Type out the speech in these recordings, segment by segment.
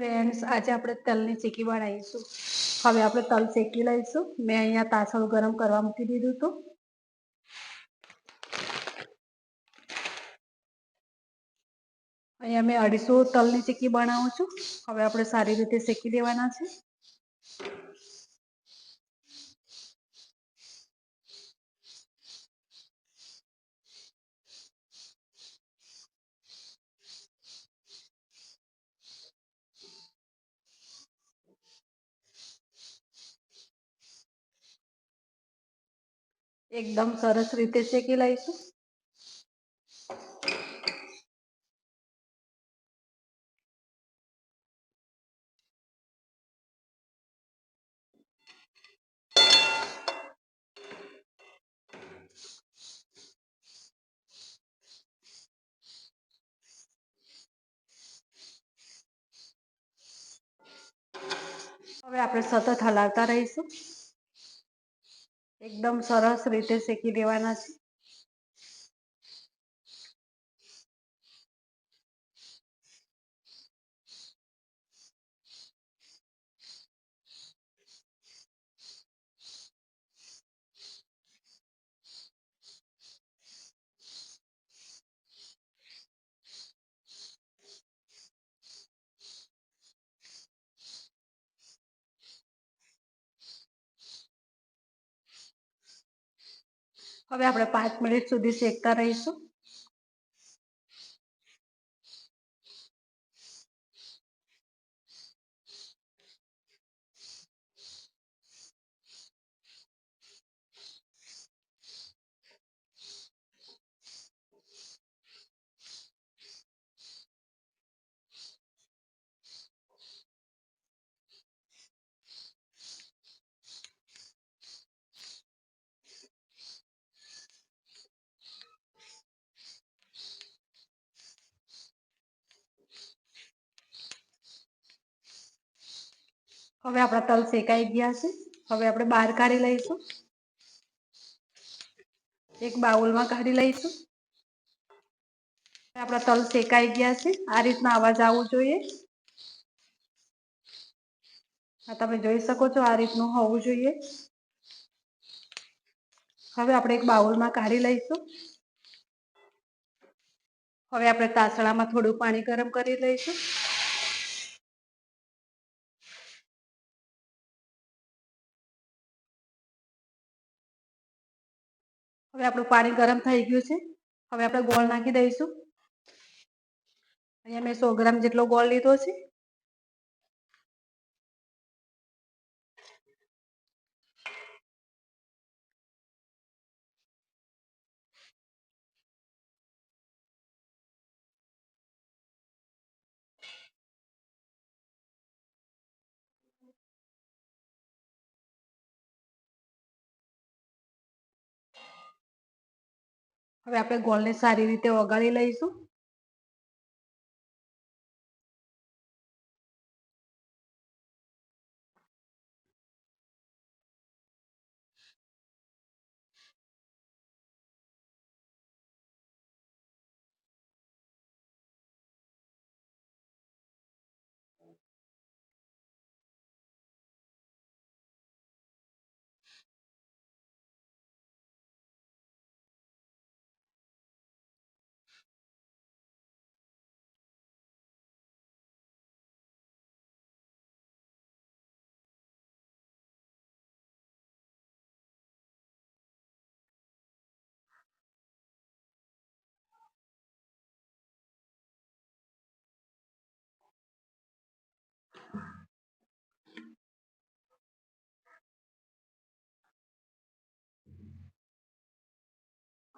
Friends આજે આપણે તલની ચીકી બનાવીશું. હવે આપણે તલ શેકી લઈશું. મેં અહીંયા તાસળું ગરમ કરવા મૂકી દીધું હતું. અહીંયા મેં અઢીસો તલની ચીકી બનાવું છું. હવે આપણે સારી રીતે શેકી દેવાના છે. એકદમ સરસ રીતે શેકી લઈશું. હવે આપણે સતત હલાવતા રહીશું. એકદમ સરસ રીતે શેકી દેવાના છે. હવે આપણે પાંચ મિનિટ સુધી શેકતા રહીશું. હવે આપણા તલ શેકાઈ ગયા છે. હવે આપણે બહાર કાઢી લઈશું. એક બાઉલમાં કાઢી લઈશું. આપણા તલ શેકાઈ ગયા છે. આ રીતના અવાજ આવવો જોઈએ. આ તમે જોઈ શકો છો, આ રીતનું હોવું જોઈએ. હવે આપણે એક બાઉલમાં કાઢી લઈશું. હવે આપણે તાસળામાં થોડું પાણી ગરમ કરી લઈશું. હવે આપણું પાણી ગરમ થઈ ગયું છે. હવે આપણે ગોળ નાખી દઈશું. અહીંયા મેં સો ગ્રામ જેટલો ગોળ લીધો છે. હવે આપણે ગોળને સારી રીતે ઓગાળી લઈશું.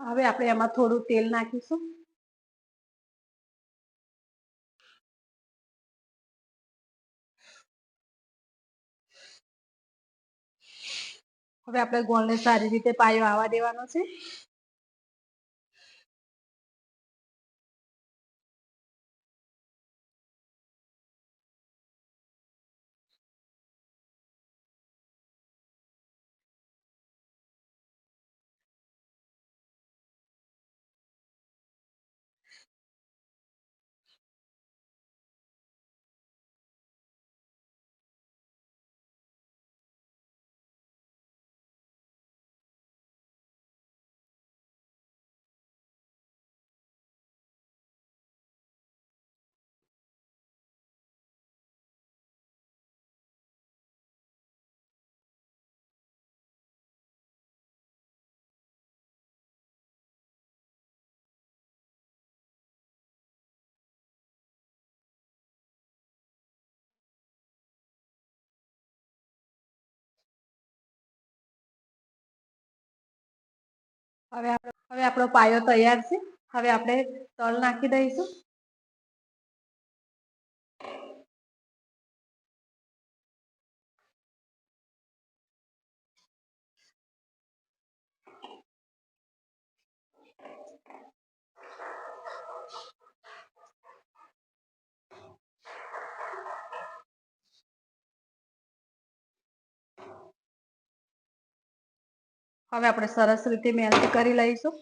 હવે આપણે એમાં થોડું તેલ નાખીશું. હવે આપણે ગોળને સારી રીતે પાયો આવવા દેવાનો છે. હવે હવે આપણો પાયો તૈયાર છે. હવે આપણે તલ નાખી દઈશું. હવે આપણે સરસ રીતે મહેનત કરી લઈશું.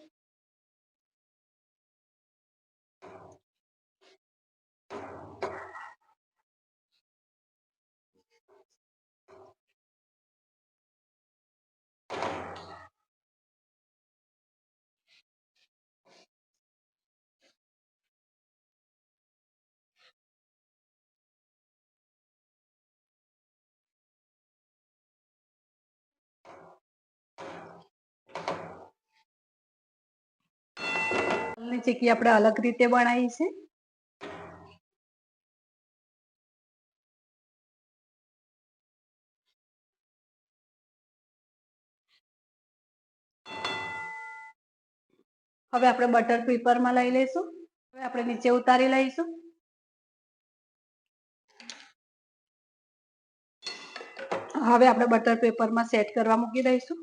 ચીકી આપણે અલગ રીતે બનાવી છે? હવે આપણે બટર પેપરમાં લઈ લઈશું. હવે આપણે નીચે ઉતારી લઈશું. હવે આપણે બટર પેપરમાં સેટ કરવા મૂકી દઈશું.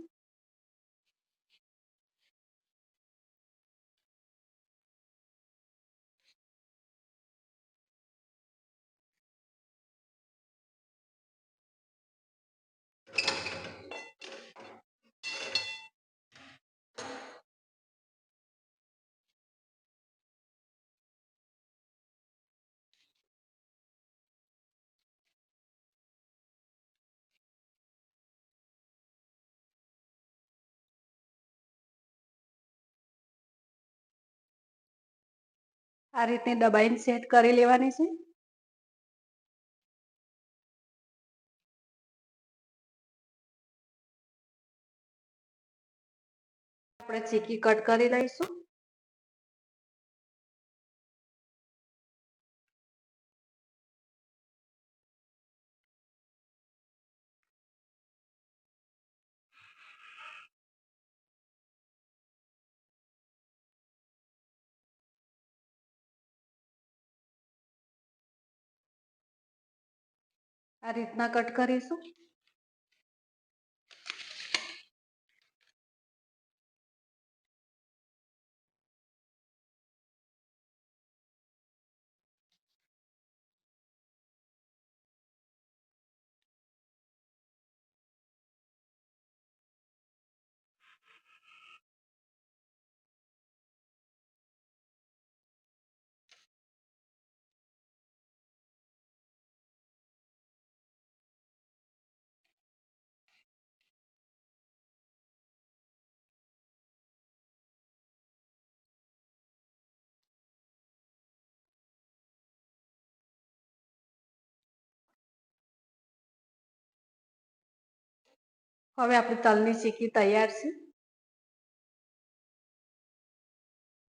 આ રીતે દબાઈને સેટ કરી લેવાની છે. આપણે ચીકી કટ કરી લઈશું. આ રીતના કટ કરીશું. હવે આપણી તલની ચીકી તૈયાર છે.